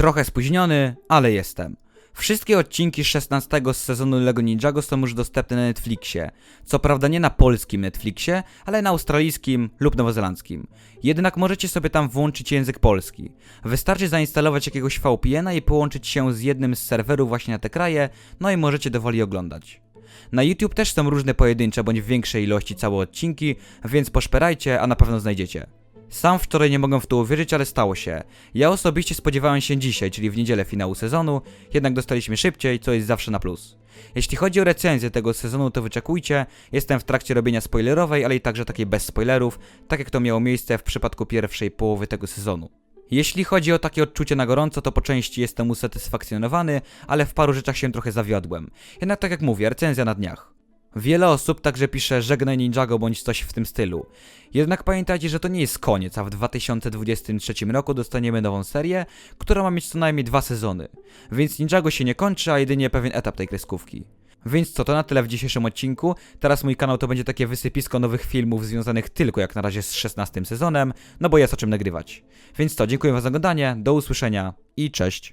Trochę spóźniony, ale jestem. Wszystkie odcinki 16 z sezonu LEGO Ninjago są już dostępne na Netflixie. Co prawda nie na polskim Netflixie, ale na australijskim lub nowozelandzkim. Jednak możecie sobie tam włączyć język polski. Wystarczy zainstalować jakiegoś VPN-a i połączyć się z jednym z serwerów właśnie na te kraje, no i możecie dowoli oglądać. Na YouTube też są różne pojedyncze bądź w większej ilości całe odcinki, więc poszperajcie, a na pewno znajdziecie. Sam wczoraj nie mogę w to uwierzyć, ale stało się. Ja osobiście spodziewałem się dzisiaj, czyli w niedzielę finału sezonu, jednak dostaliśmy szybciej, co jest zawsze na plus. Jeśli chodzi o recenzję tego sezonu, to wyczekujcie. Jestem w trakcie robienia spoilerowej, ale i także takiej bez spoilerów, tak jak to miało miejsce w przypadku pierwszej połowy tego sezonu. Jeśli chodzi o takie odczucie na gorąco, to po części jestem usatysfakcjonowany, ale w paru rzeczach się trochę zawiodłem. Jednak tak jak mówię, recenzja na dniach. Wiele osób także pisze żegnaj Ninjago bądź coś w tym stylu. Jednak pamiętajcie, że to nie jest koniec, a w 2023 roku dostaniemy nową serię, która ma mieć co najmniej dwa sezony. Więc Ninjago się nie kończy, a jedynie pewien etap tej kreskówki. Więc co, to na tyle w dzisiejszym odcinku. Teraz mój kanał to będzie takie wysypisko nowych filmów związanych tylko jak na razie z 16 sezonem, no bo jest o czym nagrywać. Więc co, dziękuję wam za oglądanie, do usłyszenia i cześć.